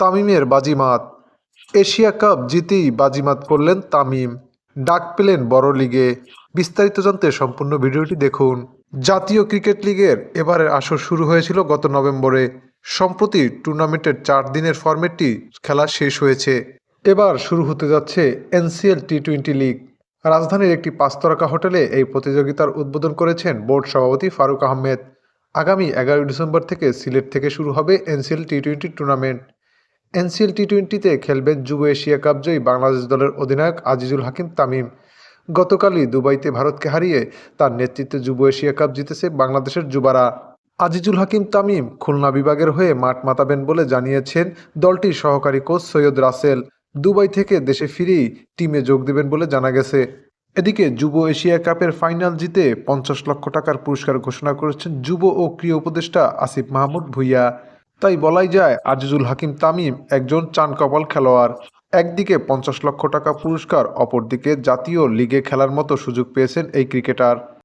তামিমের বাজিমাত। Asia cup জিতেই বাজিমাত করলেন তামিম। ডাক পেলেন বড় লিগে। বিস্তারিত জানতে সম্পূর্ণ ভিডিওটি দেখুন। জাতীয় ক্রিকেট লিগের এবারের আসর শুরু হয়েছিল গত নভেম্বরে। সম্প্রতি টুর্নামেন্টের চার দিনের ফরম্যাটটি খেলা শেষ হয়েছে। এবার শুরু হতে যাচ্ছে এনসিএল টি টোয়েন্টি লিগ। রাজধানীর একটি পাঁচতারকা হোটেলে এই প্রতিযোগিতার উদ্বোধন করেছেন বোর্ড সভাপতি ফারুক আহমেদ। আগামী এগারোই ডিসেম্বর থেকে সিলেট থেকে শুরু হবে NCL T twenty tournament. NCL T টোয়েন্টিতে খেলবেন যুব এশিয়া কাপ জয়ী বাংলাদেশ দলের অধিনায়ক আজিজুল হাকিম তামিম। গতকালই দুবাইতে ভারতকে হারিয়ে তার নেতৃত্বে যুব এশিয়া কাপ জিতেছে বাংলাদেশের যুবারা। আজিজুল হাকিম তামিম খুলনা বিভাগের হয়ে মাঠ মাতাবেন বলে জানিয়েছেন দলটির সহকারী কোচ সৈয়দ রাসেল। দুবাই থেকে দেশে ফিরেই টিমে যোগ দেবেন বলে জানা গেছে। এদিকে যুব এশিয়া কাপের ফাইনাল জিতে পঞ্চাশ লক্ষ টাকার পুরস্কার ঘোষণা করেছেন যুব ও ক্রীড়া উপদেষ্টা আসিফ মাহমুদ ভুইয়া। তাই বলাই যায় আজিজুল হাকিম তামিম একজন চান কপাল খেলোয়াড়। একদিকে পঞ্চাশ লক্ষ টাকা পুরস্কার, অপরদিকে জাতীয় লিগে খেলার মতো সুযোগ পেয়েছেন এই ক্রিকেটার।